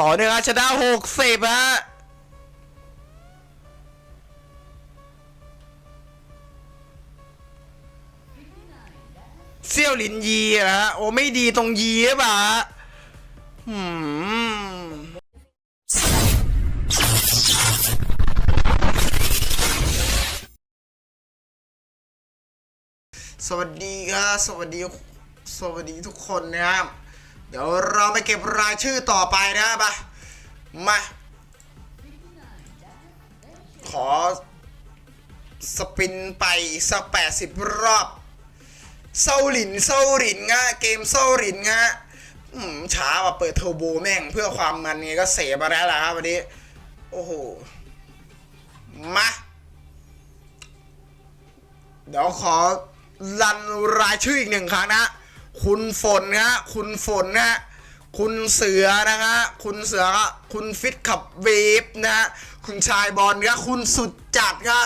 ต่อเนื่องฮะชนะหกสิบฮะเซี่ยวหลินยีนะฮะโอ้ไม่ดีตรงยีหรือเปล่าฮะอืมสวัสดีครับสวัสดี สวัสดีทุกคนนะครับ เดี๋ยวเราไปเก็บรายชื่อต่อไปนะบมามา ขอ สปินไปสักแปดสิบรอบเซาหลินเซาหลินงะเกมเซาหลินงะอืมช้าว่ะเปิดเทอร์โบแม่งเพื่อความมันไงก็เสียมาแล้วล่ะครับวันนี้ โอ้โห มา เดี๋ยวขอรันรายชื่ออีกหนึ่งครั้งนะ คุณฝนนะคุณฝนนะคุณเสือนะฮะคุณเสือก็คุณฟิตขับเวฟนะคุณชายบอลนะคุณสุดจัดก็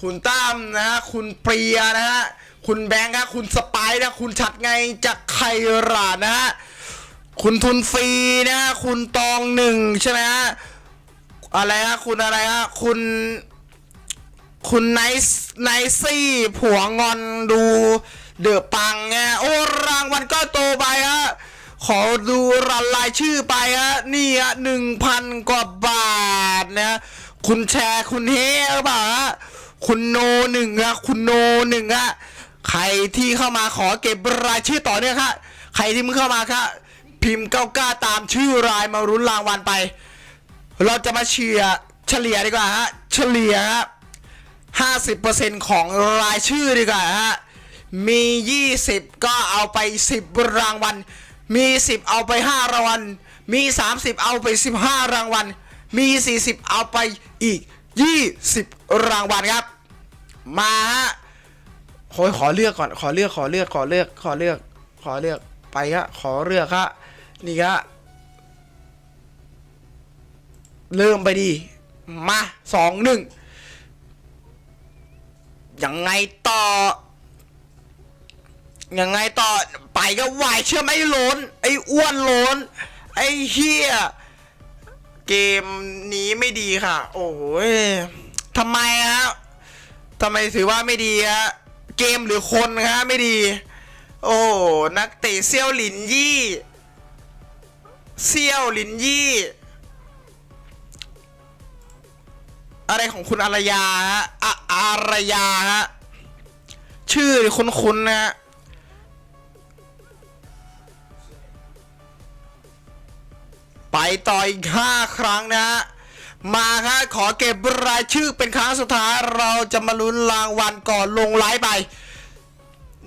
คุณตั้มนะคุณเปรียนะฮะคุณแบงค์ครับคุณสไปร์นะคุณชัดไงจากไครานะฮะคุณทุนฟรีนะคุณตองหนึ่งใช่ไหมฮะอะไรฮะคุณอะไรฮะคุณคุณไนซ์ไนซี่ผัวงอนดู เดือะปังไงโอ้รางวัลก็โตไปฮะขอดูรันรายชื่อไปฮะนี่ฮะหนึ่งพันกว่าบาทนะคุณแชร์คุณเฮหรือเปล่าฮะคุณโนหนึ่งอะคุณโนหนึ่งอะใครที่เข้ามาขอเก็บรายชื่อต่อเนื่องครับใครที่มึงเข้ามาครับพิมพ์ก้าก้าตามชื่อรายมารุ้นรางวัลไป เราจะมาเชียร์เฉลี่ยดีกว่าฮะเฉลี่ยครับ50%ของรายชื่อดีกว่าฮะ มี 20 ก็เอาไป 10 รางวัล มี 10 เอาไป 5 รางวัล มี 30 เอาไป 15 รางวัล มี 40 เอาไปอีก 20 รางวัลครับ มาฮะโอยขอเลือกก่อน ขอเลือก ขอเลือก ขอเลือก ขอเลือก ขอเลือก ไปฮะ ขอเลือกฮะ นี่ฮะ เริ่มไปดี มาสองหนึ่งยังไงต่อ ยังไงต่อไปก็ไหวเชื่อไหมโลนไอ้อ้วนโลนไอ้เฮียเกมนี้ไม่ดีค่ะ โอ้ยทำไมฮะทำไมถือว่าไม่ดีฮะเกมหรือคนฮะไม่ดี โอ้นักเตะเซี่ยวหลินยี่เซี่ยวหลินยี่ อะไรของคุณอารยาฮะอะอารยาฮะชื่อคุ้นๆนะฮะ ไปต่ออีกห้าครั้งนะฮะมาครับขอเก็บรายชื่อเป็นครั้งสุดท้ายเราจะมาลุ้นรางวัลก่อนลงไลฟ์ไป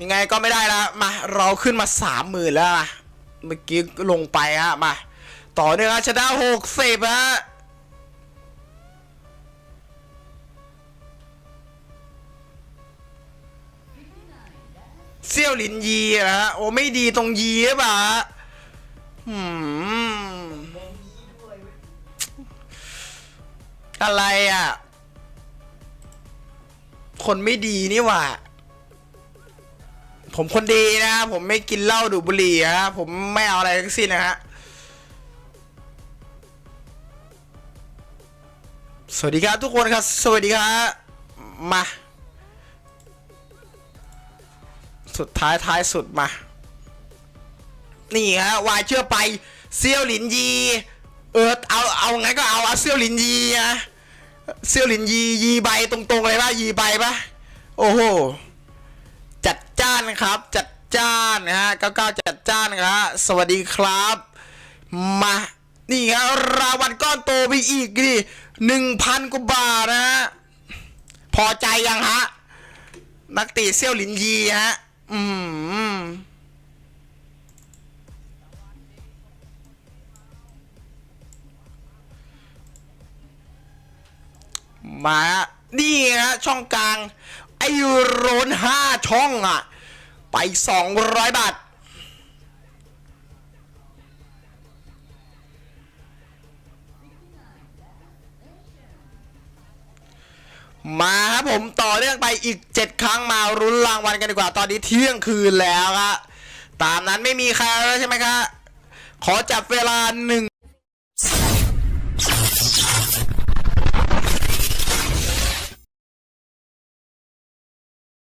ยังไงก็ไม่ได้ละมาเราขึ้นมาสามหมื่นแล้วอะเมื่อกี้ลงไปฮะมา ต่อเนื่องชนะหกสิบฮะเซี่ยวหลินยีนะฮะโอ้ไม่ดีตรงยีหรือเปล่าฮะหืม อะไรอะ คนไม่ดีนี่หว่า ผมคนดีนะ ผมไม่กินเหล้าดูบุหรี่ฮะผมไม่เอาอะไรทั้งสิ้นนะฮะสวัสดีครับทุกคนครับ สวัสดีครับมา สุดท้ายท้ายสุดมา นี่ฮะวายเชื่อไปเซียวหลินยี เออเอา เอางั้นก็เอาเอาเซี่ยวหลินยีนะเซี่ยวหลินยียีใบตรงๆเลยป่ะยีใบป่ะโอ้โหจัดจ้านครับ จัดจ้านนะฮะเก้าเก้าจัดจ้านครับสวัสดีครับ มานี่ครับรางวัลก้อนโตไปอีกดิหนึ่งพันกว่าบาทนะฮะพอใจยังฮะนักเตีเซี่ยวหลินยีฮะ อืม มานี่ฮะช่องกลาง ไอโรนห้าช่องอะ ไปสองร้อยบาทมาครับผมต่อเรื่องไปอีก 7 ครั้งมารุ้นรางวัลกันดีกว่า ตอนนี้เที่ยงคืนแล้วครับตามนั้นไม่มีใครแล้วใช่ไหมครับขอจับเวลาหนึ่ง